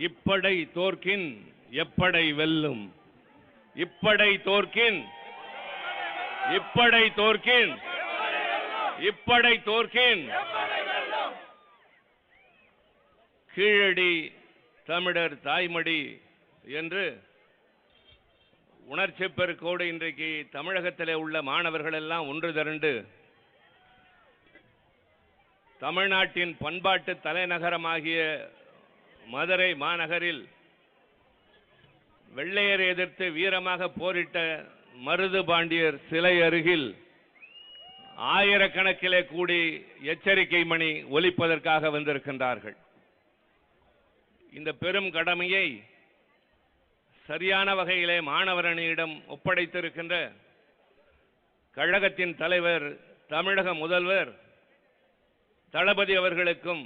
இப்படை தோற்கின் எப்படை வெல்லும்? இப்படை தோற்கின் இப்படை தோற்கின் இப்படை தோற்கின். கீழடி தமிழர் தாய்மடி என்று உணர்ச்சி பெருக்கோடு இன்றைக்கு தமிழகத்திலே உள்ள மாணவர்கள் எல்லாம் ஒன்று திரண்டு தமிழ்நாட்டின் பண்பாட்டு தலைநகரமாகிய மதுரை மாநகரில் வெள்ளையரை எதிர்த்து வீரமாக போரிட்ட மருது பாண்டியர் சிலை அருகில் ஆயிரக்கணக்கிலே கூடி எச்சரிக்கை மணி ஒலிப்பதற்காக வந்திருக்கின்றார்கள். இந்த பெரும் கடமையை சரியான வகையிலே மாணவர் அணியிடம் ஒப்படைத்திருக்கின்ற கழகத்தின் தலைவர் தமிழக முதல்வர் தளபதி அவர்களுக்கும்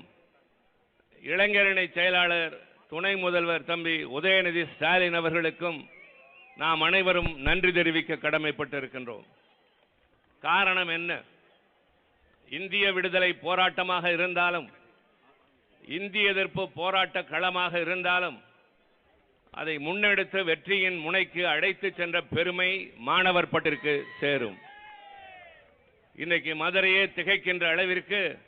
இளைஞரணி செயலாளர் துணை முதல்வர் தம்பி உதயநிதி ஸ்டாலின் அவர்களுக்கும் நாம் அனைவரும் நன்றி தெரிவிக்க கடமைப்பட்டிருக்கின்றோம். காரணம் என்ன? இந்திய விடுதலை போராட்டமாக இருந்தாலும் இந்திய எதிர்ப்பு போராட்ட களமாக இருந்தாலும் அதை முன்னெடுத்து வெற்றியின் முனைக்கு அழைத்து சென்ற பெருமை மாணவர் பட்டிற்கு சேரும். இன்னைக்கு மதுரையே திகைக்கின்ற அளவிற்கு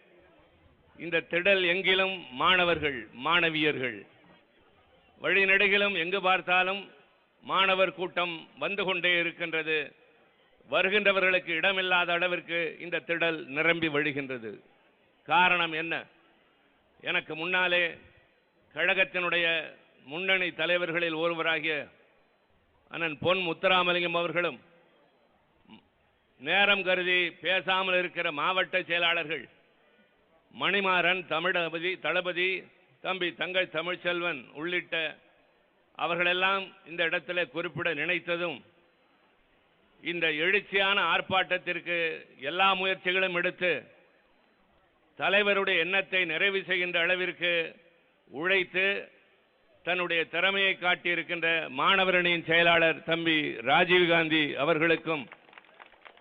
இந்த திடல் எங்கிலும் மாணவர்கள் மாணவியர்கள். வழிநெடுகிலும் எங்கு பார்த்தாலும் மாணவர் கூட்டம் வந்து கொண்டே இருக்கின்றது. வருகின்றவர்களுக்கு இடமில்லாத அளவிற்கு இந்த திடல் நிரம்பி வழிகின்றது. காரணம் என்ன? எனக்கு முன்னாலே கழகத்தினுடைய முன்னணி தலைவர்களில் ஒருவராகிய அண்ணன் பொன் முத்துராமலிங்கம் அவர்களும் நேரம் கருதி பேசாமல் இருக்கிற மாவட்ட செயலாளர்கள் மணிமாறன் தமிழபதி தளபதி தம்பி தங்கை தமிழ்ச்செல்வன் உள்ளிட்ட அவர்களெல்லாம் இந்த இடத்துல குறிப்பிட நினைத்ததும் இந்த எழுச்சியான ஆர்ப்பாட்டத்திற்கு எல்லா முயற்சிகளும் எடுத்து தலைவருடைய எண்ணத்தை நிறைவு செய்கின்ற அளவிற்கு உழைத்து தன்னுடைய திறமையை காட்டியிருக்கின்ற மாணவரணியின் செயலாளர் தம்பி ராஜீவ்காந்தி அவர்களுக்கும்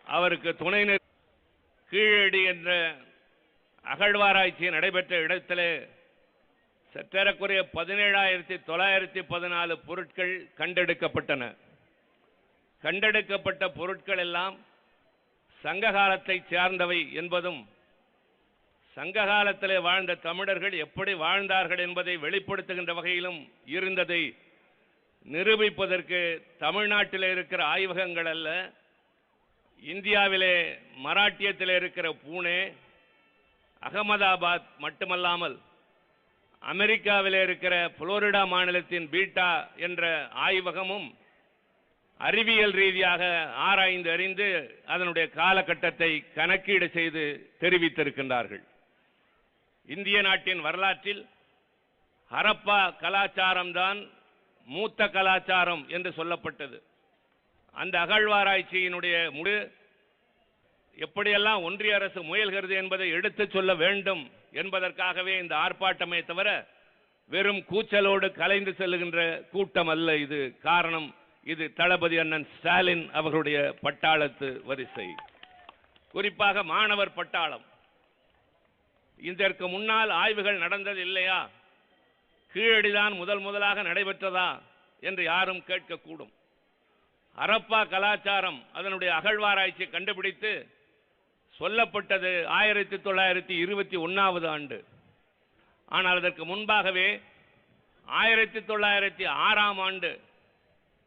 அவருக்கு துணை கீழடி என்ற அகழ்வாராய்ச்சி நடைபெற்ற இடத்திலே சற்றேறக்குறைய பதினேழாயிரத்தி தொள்ளாயிரத்தி பதினாலு பொருட்கள் கண்டெடுக்கப்பட்டன. கண்டெடுக்கப்பட்ட பொருட்கள் எல்லாம் சங்ககாலத்தைச் சேர்ந்தவை என்பதும் சங்ககாலத்தில் வாழ்ந்த தமிழர்கள் எப்படி வாழ்ந்தார்கள் என்பதை வெளிப்படுத்துகின்ற வகையிலும் இருந்ததை நிரூபிப்பதற்கு தமிழ்நாட்டில் இருக்கிற ஆய்வகங்கள் அல்ல இந்தியாவிலே மராட்டியத்தில் இருக்கிற பூனே அகமதாபாத் மட்டுமல்லாமல் அமெரிக்காவில் இருக்கிற புளோரிடா மாநிலத்தின் பீட்டா என்ற ஆய்வகமும் அறிவியல் ரீதியாக ஆராய்ந்து அறிந்து அதனுடைய காலகட்டத்தை கணக்கீடு செய்து தெரிவித்திருக்கின்றார்கள். இந்திய நாட்டின் வரலாற்றில் ஹரப்பா கலாச்சாரம்தான் மூத்த கலாச்சாரம் என்று சொல்லப்பட்டது. அந்த அகழ்வாராய்ச்சியினுடைய முடி எப்படியெல்லாம் ஒன்றிய அரசு முயல்கிறது என்பதை எடுத்துச் சொல்ல வேண்டும் என்பதற்காகவே இந்த ஆர்ப்பாட்டமே தவிர வெறும் கூச்சலோடு கலைந்து செல்லுகின்ற கூட்டம் அல்ல இது. காரணம் இது தளபதி அண்ணன் ஸ்டாலின் அவர்களுடைய பட்டாளத்து வரிசை. குறிப்பாக மாணவர் பட்டாளம். இதற்கு முன்னால் ஆய்வுகள் நடந்தது இல்லையா? கீழடிதான் முதல் முதலாக நடைபெற்றதா என்று யாரும் கேட்கக்கூடும். ஹரப்பா கலாச்சாரம் அதனுடைய அகழ்வாராய்ச்சி கண்டுபிடித்து சொல்லப்பட்டது ஆயிரத்தி தொள்ளாயிரத்தி இருபத்தி ஒன்றாவது ஆண்டு. ஆனால் அதற்கு முன்பாகவே ஆயிரத்தி தொள்ளாயிரத்தி ஆறாம் ஆண்டு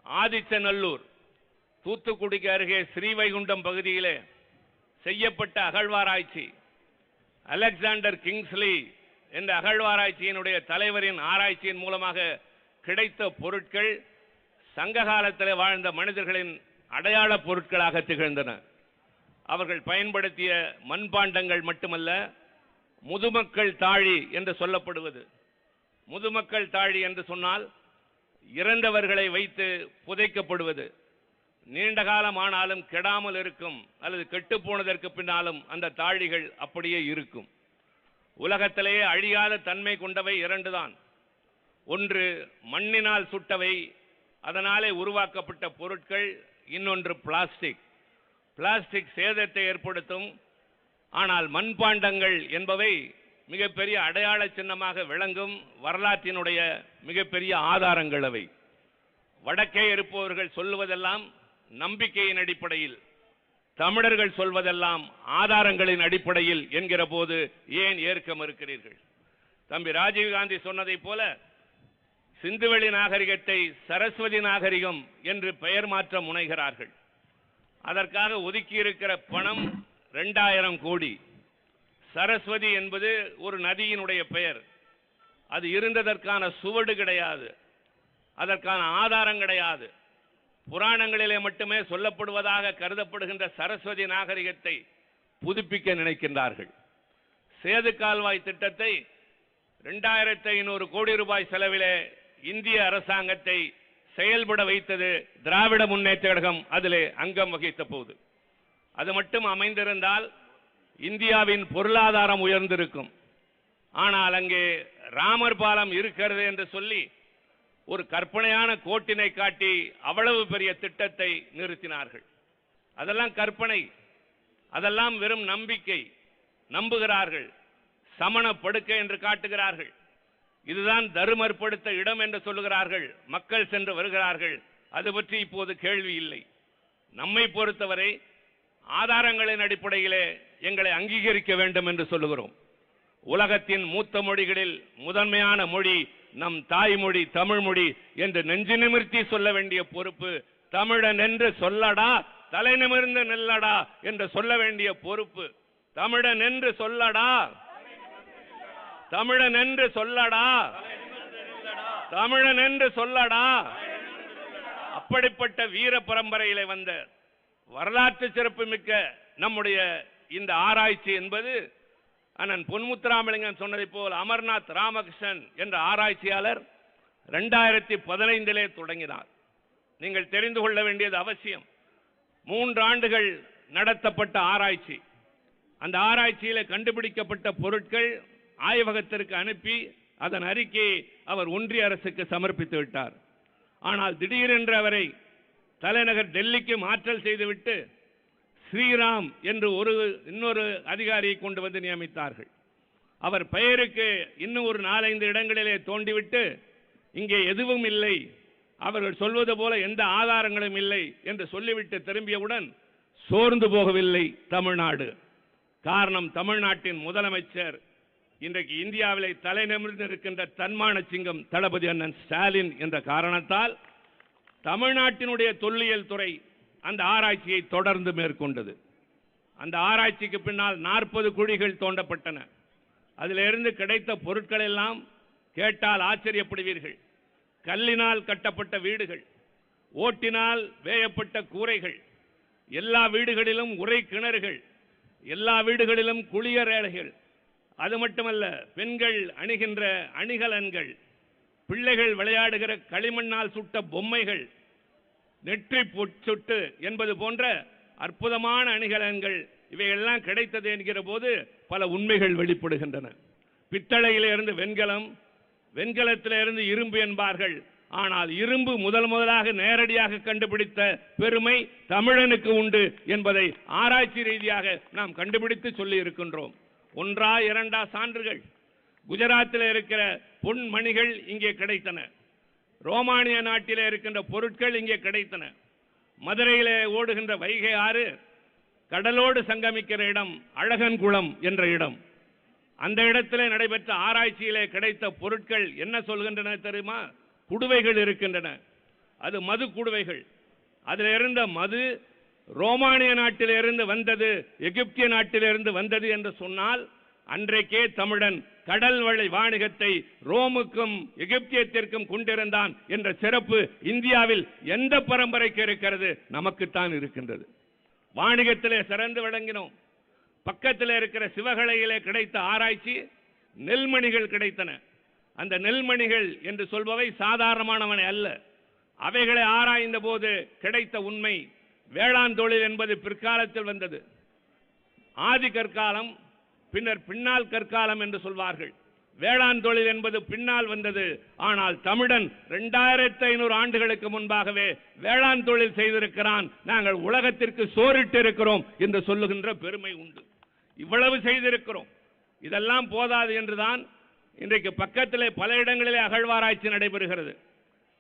ஆதிச்சநல்லூர் தூத்துக்குடிக்கு அருகே ஸ்ரீவைகுண்டம் பகுதியிலே செய்யப்பட்ட அகழ்வாராய்ச்சி அலெக்சாண்டர் கிங்ஸ்லி என்ற அகழ்வாராய்ச்சியினுடைய தலைவரின் ஆராய்ச்சியின் மூலமாக கிடைத்த பொருட்கள் சங்க காலத்தில் வாழ்ந்த மனிதர்களின் அடையாள பொருட்களாக திகழ்ந்தன. அவர்கள் பயன்படுத்திய மண்பாண்டங்கள் மட்டுமல்ல முதுமக்கள் தாழி என்று சொல்லப்படுவது. முதுமக்கள் தாழி என்று சொன்னால் இறந்தவர்களை வைத்து புதைக்கப்படுவது. நீண்ட காலம் ஆனாலும் கெடாமல் இருக்கும் அல்லது கெட்டுப்போனதற்கு பின்னாலும் அந்த தாழிகள் அப்படியே இருக்கும். உலகத்திலேயே அழியாத தன்மை கொண்டவை இரண்டுதான். ஒன்று மண்ணினால் சுட்டவை அதனாலே உருவாக்கப்பட்ட பொருட்கள் இன்னொன்று பிளாஸ்டிக். பிளாஸ்டிக் சேதத்தை ஏற்படுத்தும். ஆனால் மண்பாண்டங்கள் என்பவை மிகப்பெரிய அடையாள சின்னமாக விளங்கும் வரலாற்றினுடைய மிகப்பெரிய ஆதாரங்கள் அவை. வடக்கே இருப்பவர்கள் சொல்லுவதெல்லாம் நம்பிக்கையின் அடிப்படையில் தமிழர்கள் சொல்வதெல்லாம் ஆதாரங்களின் அடிப்படையில் என்கிற போது ஏன் ஏற்க மறுக்கிறீர்கள் தம்பி ராஜீவ்காந்தி சொன்னதைப் போல சிந்துவெளி நாகரிகத்தை சரஸ்வதி நாகரிகம் என்று பெயர் மாற்ற முனைகிறார்கள். அதற்காக ஒதுக்கியிருக்கிற பணம் ரெண்டாயிரம் கோடி. சரஸ்வதி என்பது ஒரு நதியினுடைய பெயர். அது இருந்ததற்கான சுவடு கிடையாது. அதற்கான ஆதாரம் கிடையாது. புராணங்களிலே மட்டுமே சொல்லப்படுவதாக கருதப்படுகின்ற சரஸ்வதி நாகரிகத்தை புதுப்பிக்க நினைக்கின்றார்கள். சேது கால்வாய் திட்டத்தை ரெண்டாயிரத்தி ஐநூறு கோடி ரூபாய் செலவிலே இந்திய அரசாங்கத்தை செயல்பட வைத்தது திராவிட முன்னேற்ற கழகம் அதிலே அங்கம் வகித்த போது. அது மட்டும் அமைந்திருந்தால் இந்தியாவின் பொருளாதாரம் உயர்ந்திருக்கும். ஆனால் அங்கே ராமர் பாலம் இருக்கிறது என்று சொல்லி ஒரு கற்பனையான கோட்டினை காட்டி அவ்வளவு பெரிய திட்டத்தை நிறுத்தினார்கள். அதெல்லாம் கற்பனை. அதெல்லாம் வெறும் நம்பிக்கை. நம்புகிறார்கள். சமண படுக்கை என்று காட்டுகிறார்கள். இதுதான் தருமற்படுத்த இடம் என்று சொல்லுகிறார்கள். மக்கள் சென்று வருகிறார்கள். அது பற்றி இப்போது கேள்வி இல்லை. நம்மை பொறுத்தவரை ஆதாரங்களின் அடிப்படையிலே எங்களை அங்கீகரிக்க வேண்டும் என்று சொல்லுகிறோம். உலகத்தின் மூத்த மொழிகளில் முதன்மையான மொழி நம் தாய்மொழி தமிழ் மொழி என்று நெஞ்சு நிமிர்த்தி சொல்ல வேண்டிய பொறுப்பு தமிழன் என்று சொல்லடா தலை நிமிர்ந்து நில்லடா என்று சொல்ல வேண்டிய பொறுப்பு தமிழன் என்று சொல்லடா. தமிழன் என்று சொல்லடா. தமிழன் என்று சொல்லடா. அப்படிப்பட்ட வீர பரம்பரையில வந்த வரலாற்று சிறப்பு மிக்க நம்முடைய இந்த ஆராய்ச்சி என்பது அண்ணன் பொன்முத்துராமலிங்கம் சொன்னதைப் போல் அமர்நாத் ராமகிருஷ்ணன் என்ற ஆராய்ச்சியாளர் ரெண்டாயிரத்தி பதினைந்திலே தொடங்கினார். நீங்கள் தெரிந்து கொள்ள வேண்டியது அவசியம். மூன்று ஆண்டுகள் நடத்தப்பட்ட ஆராய்ச்சி. அந்த ஆராய்ச்சியில கண்டுபிடிக்கப்பட்ட பொருட்கள் ஆய்வகத்திற்கு அனுப்பி அதன் அறிக்கையை அவர் ஒன்றிய அரசுக்கு சமர்ப்பித்து விட்டார். ஆனால் திடீரென்று அவரை தலைநகர் டெல்லிக்கு மாற்றல் செய்துவிட்டு ஸ்ரீராம் என்று ஒரு இன்னொரு அதிகாரியை கொண்டு வந்து நியமித்தார்கள். அவர் பெயருக்கு இன்னும் ஒரு நாலைந்து இடங்களிலே தோண்டிவிட்டு இங்கே எதுவும் இல்லை அவர்கள் சொல்வது போல எந்த ஆதாரங்களும் இல்லை என்று சொல்லிவிட்டு திரும்பியவுடன் சோர்ந்து போகவில்லை தமிழ்நாடு. காரணம் தமிழ்நாட்டின் முதலமைச்சர் இன்றைக்கு இந்தியாவிலே தலை நிமிர்ந்து இருக்கின்ற தன்மான சிங்கம் தளபதி அண்ணன் ஸ்டாலின் என்ற காரணத்தால் தமிழ்நாட்டினுடைய தொல்லியல் துறை அந்த ஆராய்ச்சியை தொடர்ந்து மேற்கொண்டது. அந்த ஆராய்ச்சிக்கு பின்னால் நாற்பது குழிகள் தோண்டப்பட்டன. அதிலிருந்து கிடைத்த பொருட்கள் எல்லாம் கேட்டால் ஆச்சரியப்படுவீர்கள். கல்லினால் கட்டப்பட்ட வீடுகள் ஓட்டினால் வேயப்பட்ட கூரைகள் எல்லா வீடுகளிலும் உரை கிணறுகள் எல்லா வீடுகளிலும் குளியர் ஏழைகள் அது மட்டுமல்ல பெண்கள் அணிகின்ற அணிகலன்கள் பிள்ளைகள் விளையாடுகிற களிமண்ணால் சுட்ட பொம்மைகள் நெற்றி பொட்- சுட்டு என்பது போன்ற அற்புதமான அணிகலன்கள் இவையெல்லாம் கிடைத்தது என்கிற போது பல உண்மைகள் வெளிப்படுகின்றன. பித்தளையிலிருந்து வெண்கலம் வெண்கலத்திலிருந்து இரும்பு என்பார்கள். ஆனால் இரும்பு முதல் முதலாக நேரடியாக கண்டுபிடித்த பெருமை தமிழனுக்கு உண்டு என்பதை ஆராய்ச்சி ரீதியாக நாம் கண்டுபிடித்து சொல்லி இருக்கின்றோம். ஒன்றா இரண்டா சான்றுகள். குஜராத்தில் இருக்கிற பொன்மணிகள் இங்கே கிடைத்தன. ரோமானிய நாட்டில் இருக்கின்ற பொருட்கள் இங்கே கிடைத்தன. மதுரையிலே ஓடுகின்ற வைகை ஆறு கடலோடு சங்கமிக்கிற இடம் அழகன்குளம் என்ற இடம். அந்த இடத்திலே நடைபெற்ற ஆராய்ச்சியிலே கிடைத்த பொருட்கள் என்ன சொல்கின்றன தெரியுமா? குடுவைகள் இருக்கின்றன. அது மது குடுவைகள் அதில் இருந்த மது ரோமானிய நாட்டிலிருந்து வந்தது எகிப்திய நாட்டிலிருந்து வந்தது என்று சொன்னால் அன்றைக்கே தமிழன் கடல் வழி வாணிகத்தை ரோமுக்கும் எகிப்தியத்திற்கும் கொண்டிருந்தான் என்ற சிறப்பு இந்தியாவில் எந்த பரம்பரைக்கு இருக்கிறது? நமக்குத்தான் இருக்கின்றது. வாணிகத்திலே சிறந்து விளங்கினோம். பக்கத்தில் இருக்கிற சிவகலையிலே கிடைத்த ஆராய்ச்சி நெல்மணிகள் கிடைத்தன. அந்த நெல்மணிகள் என்று சொல்பவை சாதாரணமானவனை அல்ல. அவைகளை ஆராய்ந்த போது கிடைத்த உண்மை வேளாண் தொழில் என்பது பிற்காலத்தில் வந்தது. ஆதி கற்காலம் பின்னர் பின்னால் கற்காலம் என்று சொல்வார்கள். வேளாண் தொழில் என்பது பின்னால் வந்தது. ஆனால் தமிழன் இரண்டாயிரத்தி ஐநூறு ஆண்டுகளுக்கு முன்பாகவே வேளாண் தொழில் செய்திருக்கிறான். நாங்கள் உலகத்திற்கு சோறிட்டு இருக்கிறோம் என்று சொல்லுகின்ற பெருமை உண்டு. இவ்வளவு செய்திருக்கிறோம். இதெல்லாம் போதாது என்றுதான் இன்றைக்கு பக்கத்திலே பல இடங்களிலே அகழ்வாராய்ச்சி நடைபெறுகிறது.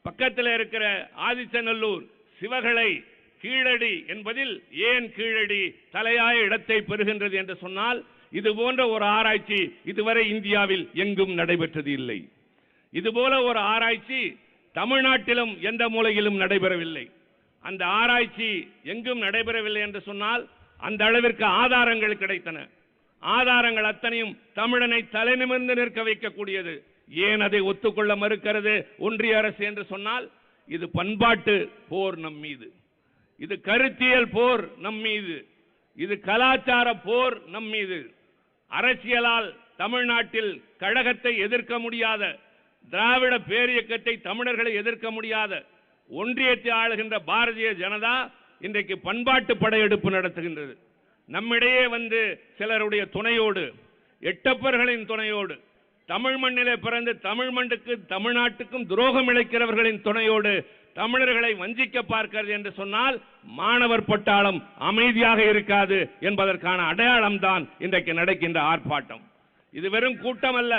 பக்கத்தில் இருக்கிற ஆதிச்சநல்லூர் சிவகளை கீழடி என்பதில் ஏன் கீழடி தலையாய இடத்தை பெறுகின்றது என்று சொன்னால் இது போன்ற ஒரு ஆராய்ச்சி இதுவரை இந்தியாவில் எங்கும் நடைபெற்றது இல்லை. இதுபோல ஒரு ஆராய்ச்சி தமிழ்நாட்டிலும் எந்த மூலையிலும் நடைபெறவில்லை. அந்த ஆராய்ச்சி எங்கும் நடைபெறவில்லை என்று சொன்னால் அந்த அளவிற்கு ஆதாரங்கள் கிடைத்தன. ஆதாரங்கள் அத்தனையும் தமிழனை தலைநிமிர்ந்து நிற்க வைக்கக்கூடியது. ஏன் அதை ஒத்துக்கொள்ள மறுக்கிறது ஒன்றிய அரசு என்று சொன்னால் இது பண்பாட்டு போர் நம் மீது. இது கருத்தியல் போர் நம் மீது. இது கலாச்சார போர் நம் மீது. அரசியலால் தமிழ்நாட்டில் கழகத்தை எதிர்க்க முடியாத திராவிட பேரியக்கத்தை தமிழர்களை எதிர்க்க முடியாத ஒன்றியத்தை ஆளுகின்ற பாரதிய ஜனதா இன்றைக்கு பண்பாட்டு படையெடுப்பு நடத்துகின்றது. நம்மிடையே வந்து சிலருடைய துணையோடு எட்டப்பர்களின் துணையோடு தமிழ் மண்ணிலே பிறந்து தமிழ் மண்ணுக்கு தமிழ்நாட்டுக்கும் துரோகம் இழைக்கிறவர்களின் துணையோடு தமிழர்களை வஞ்சிக்க பார்க்கிறது என்று சொன்னால் மாணவர் பட்டாளம் அமைதியாக இருக்காது என்பதற்கான அடையாளம் தான் இன்றைக்கு நடக்கின்ற ஆர்ப்பாட்டம். இது வெறும் கூட்டம் அல்ல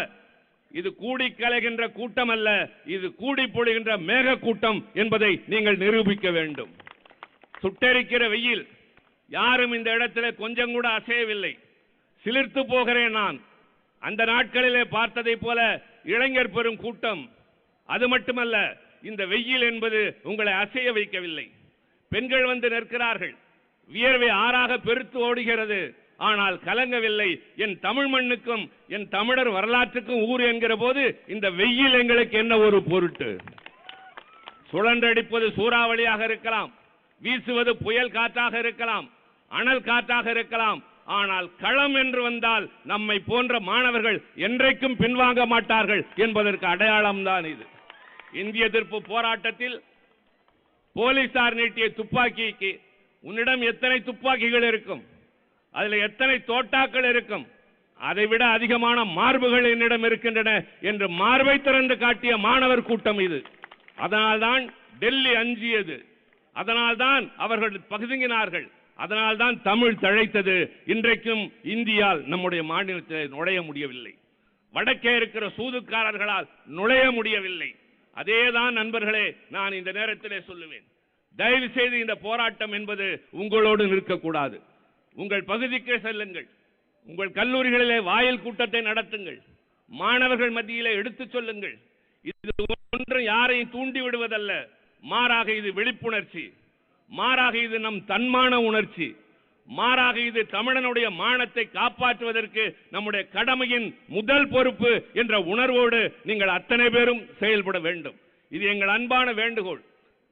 இது கூடி கலைகின்ற கூட்டம் அல்ல இது கூடி பொழுகின்ற மேக கூட்டம் என்பதை நீங்கள் நிரூபிக்க வேண்டும். சுட்டெரிக்கிற வெயில் யாரும் இந்த இடத்துல கொஞ்சம் கூட அசையவில்லை. சிலிர்த்து போகிறேன் நான். அந்த நாட்களிலே பார்த்ததை போல இளைஞர் பெரும் கூட்டம். அது மட்டுமல்ல இந்த வெயில் என்பது உங்களை அசைய வைக்கவில்லை. பெண்கள் வந்து நிற்கிறார்கள். வியர்வை ஆறாக பெருத்து ஓடுகிறது. ஆனால் கலங்கவில்லை. என் தமிழ் மண்ணுக்கும் என் தமிழர் வரலாற்றுக்கும் ஊர் என்கிற போது இந்த வெயில் எங்களுக்கு என்ன ஒரு பொருட்டு? சுழன்றடிப்பது சூறாவளியாக இருக்கலாம். வீசுவது புயல் காற்றாக இருக்கலாம். அனல் காற்றாக இருக்கலாம். ஆனால் களம் என்று வந்தால் நம்மை போன்ற மாணவர்கள் என்றைக்கும் பின்வாங்க மாட்டார்கள் என்பதற்கு அடையாளம் தான் இது. இந்திய எதிர்ப்பு போராட்டத்தில் போலீசார் நீட்டிய துப்பாக்கிக்கு உன்னிடம் எத்தனை துப்பாக்கிகள் இருக்கும்? அதில் எத்தனை தோட்டாக்கள் இருக்கும்? அதைவிட அதிகமான மார்புகள் என்னிடம் இருக்கின்றன என்று மார்பை திறந்து காட்டிய மாணவர் கூட்டம் இது. அதனால்தான் டெல்லி அஞ்சியது. அதனால்தான் அவர்கள் பகுதுங்கினார்கள் அதனால் தான் தமிழ் தழைத்தது இன்றைக்கும் இந்தியால் நம்முடைய மாநிலத்தில் நுழைய முடியவில்லை. வடக்கே இருக்கிற சூதுக்காரர்களால் நுழைய முடியவில்லை. அதேதான் நண்பர்களே நான் இந்த நேரத்திலே சொல்லுவேன். தயவு செய்து இந்த போராட்டம் என்பது உங்களோடு நிற்கக்கூடாது. உங்கள் பகுதிக்கே செல்லுங்கள். உங்கள் கல்லூரிகளிலே வாயில் கூட்டத்தை நடத்துங்கள். மாணவர்கள் மத்தியிலே எடுத்துச் சொல்லுங்கள். இது ஒன்று யாரையும் தூண்டி விடுவதல்ல மாறாக இது விழிப்புணர்ச்சி. மாறாக இது நம் தன்மான உணர்ச்சி. மாறாக இது தமிழனுடைய மானத்தை காப்பாற்றுவதற்கு நம்முடைய கடமையின் முதல் பொறுப்பு என்ற உணர்வோடு நீங்கள் அத்தனை பேரும் செயல்பட வேண்டும். இது எங்கள் அன்பான வேண்டுகோள்.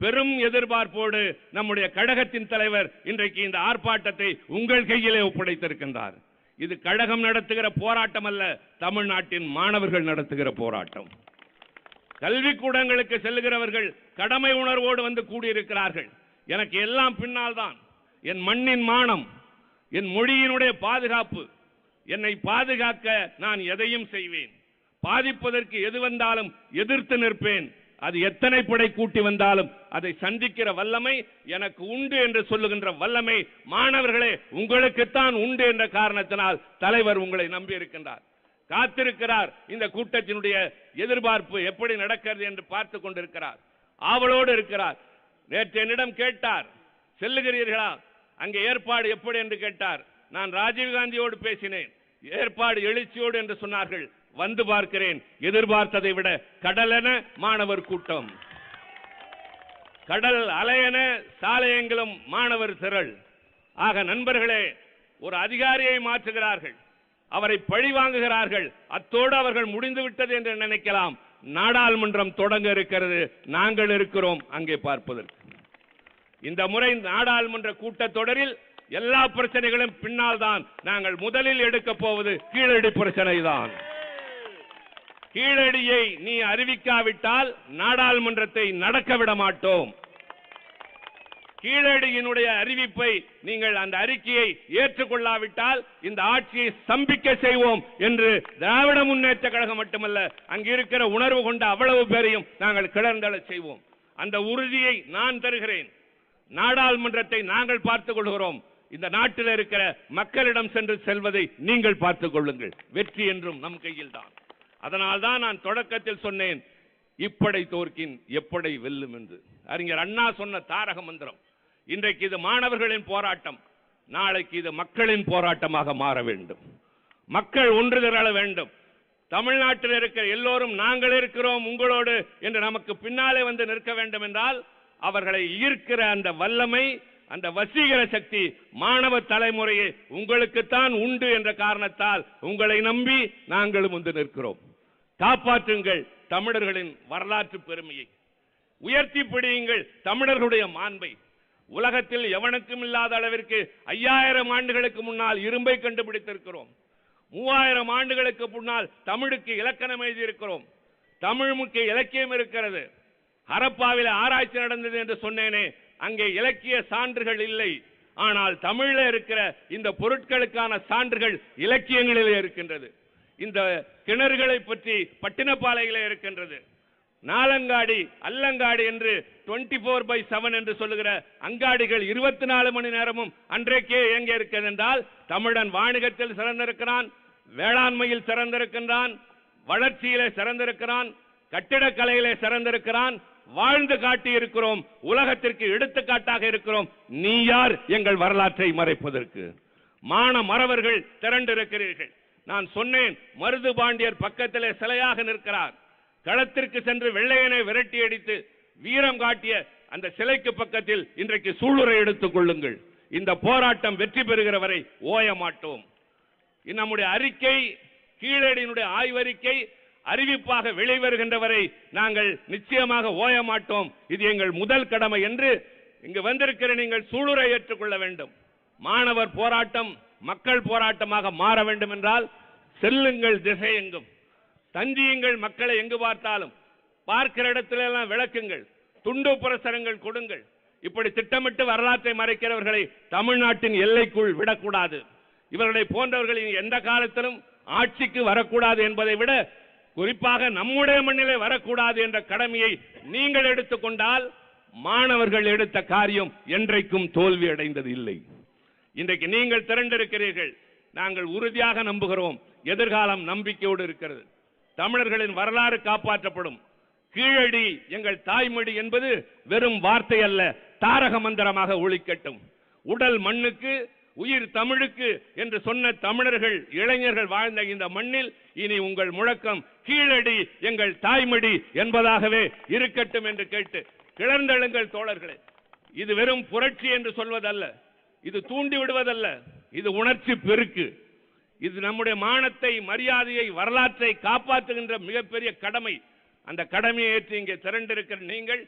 பெரும் எதிர்பார்ப்போடு நம்முடைய கழகத்தின் தலைவர் இன்றைக்கு இந்த ஆர்ப்பாட்டத்தை உங்கள் கையிலே ஒப்படைத்திருக்கின்றார். இது கழகம் நடத்துகிற போராட்டம் அல்ல தமிழ்நாட்டின் மாணவர்கள் நடத்துகிற போராட்டம். கல்விக்கூடங்களுக்கு செல்கிறவர்கள் கடமை உணர்வோடு வந்து கூடியிருக்கிறார்கள். எனக்கு எல்லாம் பின்னால் தான் என் மண்ணின் மானம் என் மொழியினுடைய பாதுகாப்பு. என்னை பாதுகாக்க நான் எதையும் செய்வேன். பாதிப்பதற்கு எது வந்தாலும் எதிர்த்து நிற்பேன். அது எத்தனை படை கூட்டி வந்தாலும் அதை சந்திக்கிற வல்லமை எனக்கு உண்டு என்று சொல்லுகின்ற வல்லமை மாணவர்களே உங்களுக்குத்தான் உண்டு என்ற காரணத்தினால் தலைவர் உங்களை நம்பி இருக்கின்றார் காத்திருக்கிறார். இந்த கூட்டத்தினுடைய எதிர்பார்ப்பு எப்படி நடக்கிறது என்று பார்த்து கொண்டிருக்கிறார். ஆவலோடு இருக்கிறார். நேற்று என்னிடம் கேட்டார் செல்லுகிறீர்களா? அங்கே ஏற்பாடு எப்படி? என்று கேட்டார். நான் ராஜீவ்காந்தியோடு பேசினேன். ஏற்பாடு எழுச்சியோடு என்று சொன்னார்கள். வந்து பார்க்கிறேன். எதிர்பார்த்ததை விட கடலென மாணவர் கூட்டம். கடல் அலையென சாலையங்களும் மாணவர் திரள். ஆக நண்பர்களே ஒரு அதிகாரியை மாற்றுகிறார்கள். அவரை பழி வாங்குகிறார்கள். அத்தோடு அவர்கள் முடிந்து விட்டது என்று நினைக்கலாம். நாடாளுமன்றம் தொடங்க இருக்கிறது நாங்கள் இருக்கிறோம். அங்கே பார்ப்பதற்கு. இந்த முறை நாடாளுமன்ற கூட்டத்தொடரில் எல்லா பிரச்சனைகளும் பின்னால் தான். நாங்கள் முதலில் எடுக்க போவது கீழடி பிரச்சனை தான். கீழடியை நீ அறிவிக்காவிட்டால் நாடாளுமன்றத்தை நடக்க விட மாட்டோம். கீழடியினுடைய அறிவிப்பை நீங்கள் அந்த அறிக்கையை ஏற்றுக்கொள்ளாவிட்டால் இந்த ஆட்சியை ஸ்தம்பிக்க செய்வோம் என்று திராவிட முன்னேற்ற கழகம் மட்டுமல்ல அங்கு இருக்கிற உணர்வு கொண்ட அவ்வளவு பேரையும் நாங்கள் கிளர்ந்தள செய்வோம். அந்த உறுதியை நான் தருகிறேன். நாடாளுமன்றத்தை நாங்கள் பார்த்துக் கொள்கிறோம். இந்த நாட்டில் இருக்கிற மக்களிடம் சென்று செல்வதை நீங்கள் பார்த்துக் கொள்ளுங்கள். வெற்றி என்றும் நம் கையில் தான் அதனால் தான் நான் தொடக்கத்தில் சொன்னேன் இப்படை தோற்கின் எப்படை வெல்லும் என்று. அறிஞர் அண்ணா சொன்ன தாரக மந்திரம் இன்றைக்கு இது மாணவர்களின் போராட்டம் நாளைக்கு இது மக்களின் போராட்டமாக மாற வேண்டும். மக்கள் ஒன்று திரள வேண்டும். தமிழ்நாட்டில் இருக்கிற எல்லோரும் நாங்கள் இருக்கிறோம் உங்களோடு என்று நமக்கு பின்னாலே வந்து நிற்க வேண்டும் என்றால் அவர்களை ஈர்க்கிற அந்த வல்லமை அந்த வசீகர சக்தி மாணவ தலைமுறையை உங்களுக்குத்தான் உண்டு என்ற காரணத்தால் உங்களை நம்பி நாங்களும் வந்து நிற்கிறோம். காப்பாற்றுங்கள். தமிழர்களின் வரலாற்று பெருமையை. உயர்த்தி பிடியுங்கள் தமிழர்களுடைய மாண்பை. உலகத்தில் எவனுக்கும் இல்லாத அளவிற்கு ஐயாயிரம் ஆண்டுகளுக்கு முன்னால் இரும்பை கண்டுபிடித்திருக்கிறோம். மூவாயிரம் ஆண்டுகளுக்கு முன்னால் தமிழுக்கு இலக்கணம் எழுதியிருக்கிறோம். தமிழுக்கு இலக்கியம் இருக்கிறது. ஹரப்பாவில் ஆராய்ச்சி நடந்தது என்று சொன்னேனே அங்கே இலக்கிய சான்றுகள் இல்லை. ஆனால் தமிழில் இருக்கிற இந்த பொருட்களுக்கான சான்றுகள் இலக்கியங்களிலே இருக்கின்றது. இந்த கிணறுகளை பற்றி பட்டினப்பாலையிலே இருக்கின்றது. நாலங்காடி அல்லங்காடி என்று 24 ஃபோர் பை செவன் என்று சொல்லுகிற அங்காடிகள் இருபத்தி நாலு மணி நேரமும் அன்றைக்கே இயங்க இருக்கிறது என்றால் தமிழன் வாணிகத்தில் சிறந்திருக்கிறான் வேளாண்மையில் சிறந்திருக்கின்றான் வளர்ச்சியிலே சிறந்திருக்கிறான் கட்டிடக்கலையிலே சிறந்திருக்கிறான் வாழ்ந்து காட்டி இருக்கிறோம் உலகத்திற்கு எடுத்துக்காட்டாக இருக்கிறோம். நீ யார்? எங்கள் வரலாற்றை மறைப்பதற்கு. மான மறவர்கள் திரண்டிருக்கிறீர்கள். நான் சொன்னேன் மருது பாண்டியர் பக்கத்திலே சிலையாக நிற்கிறார். களத்திற்கு சென்று வெள்ளையனை விரட்டி அடித்து வீரம் காட்டிய அந்த சிலைக்கு பக்கத்தில் இன்றைக்கு சூளுரை எடுத்துக் கொள்ளுங்கள். இந்த போராட்டம் வெற்றி பெறுகிற வரை ஓய மாட்டோம். நம்முடைய அறிக்கை கீழடியினுடைய ஆய்வறிக்கை அறிவிப்பாக வெளிவருகின்ற வரை நாங்கள் நிச்சயமாக ஓய மாட்டோம். இது எங்கள் முதல் கடமை என்று இங்கு வந்திருக்கிற நீங்கள் சூளுரை ஏற்றுக்கொள்ள வேண்டும். மாணவர் போராட்டம் மக்கள் போராட்டமாக மாற வேண்டும் என்றால் செல்லுங்கள் திசையெங்கும். தஞ்சியுங்கள் மக்களை எங்கு பார்த்தாலும். பார்க்கிற இடத்துல எல்லாம் விளக்குங்கள். துண்டு புரசரங்கள் கொடுங்கள். இப்படி திட்டமிட்டு வரலாற்றை மறைக்கிறவர்களை தமிழ்நாட்டின் எல்லைக்குள் விடக்கூடாது. இவர்களை போன்றவர்களின் எந்த காலத்திலும் ஆட்சிக்கு வரக்கூடாது என்பதை விட குறிப்பாக நம்முடைய மண்ணிலே வரக்கூடாது என்ற கடமையை நீங்கள் எடுத்துக்கொண்டால் மாணவர்கள் எடுத்த காரியம் என்றைக்கும் தோல்வி அடைந்தது இல்லை இன்றைக்கு நீங்கள் திரண்டிருக்கிறீர்கள். நாங்கள் உறுதியாக நம்புகிறோம். எதிர்காலம் நம்பிக்கையோடு இருக்கிறது. தமிழர்களின் வரலாறு காப்பாற்றப்படும். கீழடி எங்கள் தாய்மொழி என்பது வெறும் வார்த்தை அல்ல தாரக மந்திரமாக ஒழிக்கட்டும். உடல் மண்ணுக்கு உயிர் தமிழுக்கு என்று சொன்ன தமிழர்கள் இளைஞர்கள் வாழ்ந்த இந்த மண்ணில் இனி உங்கள் முழக்கம் கீழடி எங்கள் தாய்மடி என்பதாகவே இருக்கட்டும் என்று கேட்டு கிளர்ந்தெழுங்கள் தோழர்களே. இது வெறும் புரட்சி என்று சொல்வதல்ல. இது தூண்டி விடுவதல்ல. இது உணர்ச்சி பெருக்கு. இது நம்முடைய மானத்தை மரியாதையை வரலாற்றை காப்பாற்றுகின்ற மிகப்பெரிய கடமை. அந்த கடமையை ஏற்று இங்கே திரண்டிருக்கிற நீங்கள்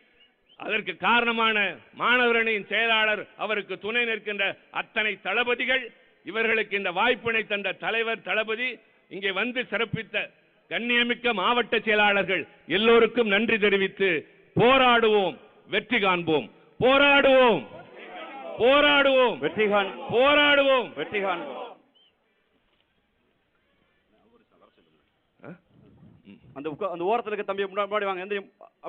அதற்கு காரணமான மாணவரணியின் செயலாளர் அவருக்கு துணை நிற்கின்ற அத்தனை தளபதிகள் இவர்களுக்கு இந்த வாய்ப்பினை தந்த தலைவர் தளபதி இங்கே வந்து சிறப்பித்த கண்ணியமிக்க மாவட்ட செயலாளர்கள் எல்லோருக்கும் நன்றி தெரிவித்து போராடுவோம் வெற்றி காண்போம். போராடுவோம்! போராடுவோம். வெற்றி காண் போராடுவோம். வெற்றி காண்போம். அந்த அந்த ஓரத்துல இருக்க தம்பி முன்னாடி வாங்க. எந்த